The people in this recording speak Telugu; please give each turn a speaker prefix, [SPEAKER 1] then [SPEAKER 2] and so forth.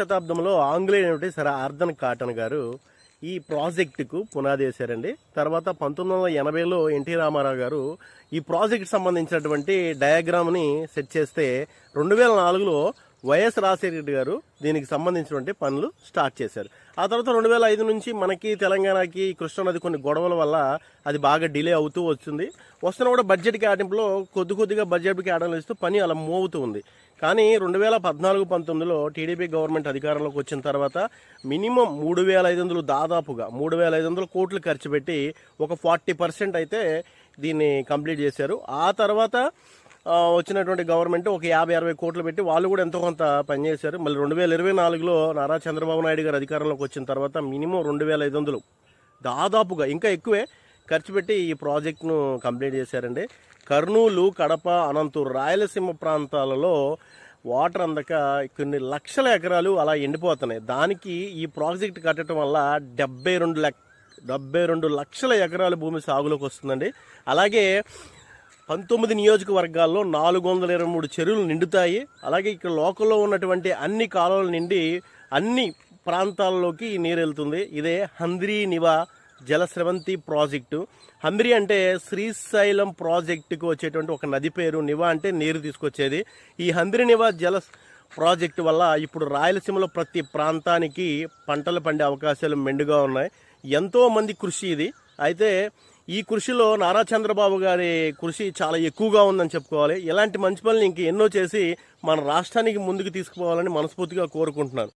[SPEAKER 1] శతాబ్దంలో ఆంగ్లేయుడి సర్ ఆర్దన్ కాటన్ గారు ఈ ప్రాజెక్టుకు పునాది వేశారండి. తర్వాత పంతొమ్మిది వందల ఎనభైలో ఎన్టీ రామారావు గారు ఈ ప్రాజెక్ట్ సంబంధించినటువంటి డయాగ్రామ్ని సెట్ చేస్తే రెండు వేల నాలుగులో వైఎస్ రాజశేఖర గారు దీనికి సంబంధించినటువంటి పనులు స్టార్ట్ చేశారు. ఆ తర్వాత రెండు వేల ఐదు నుంచి మనకి తెలంగాణకి కృష్ణానది కొన్ని గొడవల వల్ల అది బాగా డిలే అవుతూ వచ్చింది. వస్తున్న కూడా బడ్జెట్ కేటాయింపులో కొద్ది కొద్దిగా బడ్జెట్ కేటాయింపులు పని అలా మూవ్ అవుతూ ఉంది. కానీ రెండు వేల పద్నాలుగు పంతొమ్మిదిలో టీడీపీ గవర్నమెంట్ అధికారంలోకి వచ్చిన తర్వాత మినిమం మూడు వేల ఐదు వందలు దాదాపుగా మూడు వేల ఐదు వందల కోట్లు ఖర్చు పెట్టి ఒక ఫార్టీ పర్సెంట్ అయితే దీన్ని కంప్లీట్ చేశారు. ఆ తర్వాత వచ్చినటువంటి గవర్నమెంట్ ఒక యాభై అరవై కోట్లు పెట్టి వాళ్ళు కూడా ఎంతో కొంత పనిచేశారు మళ్ళీ రెండు వేల ఇరవై నాలుగులో నారా చంద్రబాబు నాయుడు గారు అధికారంలోకి వచ్చిన తర్వాత మినిమం రెండు వేల ఐదు వందలు. దాదాపుగా ఇంకా ఎక్కువే ఖర్చు పెట్టి ఈ ప్రాజెక్ట్ను కంప్లీట్ చేశారండి. కర్నూలు కడప అనంతూరు రాయలసీమ ప్రాంతాలలో వాటర్ అందక కొన్ని లక్షల ఎకరాలు అలా ఎండిపోతున్నాయి. దానికి ఈ ప్రాజెక్ట్ కట్టడం వల్ల డెబ్బై రెండు లక్ష డెబ్బై రెండు లక్షల ఎకరాల భూమి సాగులోకి వస్తుందండి. అలాగే పంతొమ్మిది నియోజకవర్గాల్లో నాలుగు వందల ఇరవై మూడు చెరువులు నిండుతాయి. అలాగే ఇక్కడ లోకల్లో ఉన్నటువంటి అన్ని కాలువల నిండి అన్ని ప్రాంతాల్లోకి ఈ నీరు వెళ్తుంది ఇదే హంద్రీ నివా జలస్రవంతి ప్రాజెక్టు. హంద్రి అంటే శ్రీశైలం ప్రాజెక్టుకు వచ్చేటువంటి ఒక నది పేరు. నివా అంటే నీరు తీసుకొచ్చేది. ఈ హంద్రి నివా జల ప్రాజెక్టు వల్ల ఇప్పుడు రాయలసీమలో ప్రతి ప్రాంతానికి పంటలు పండే అవకాశాలు మెండుగా ఉన్నాయి. ఎంతోమంది కృషి ఇది. అయితే ఈ కృషిలో నారా చంద్రబాబు గారి కృషి చాలా ఎక్కువగా ఉందని చెప్పుకోవాలి. ఇలాంటి మంచి పనులు ఇంక ఎన్నో చేసి మన రాష్ట్రానికి ముందుకు తీసుకుపోవాలని మనస్ఫూర్తిగా కోరుకుంటున్నాను.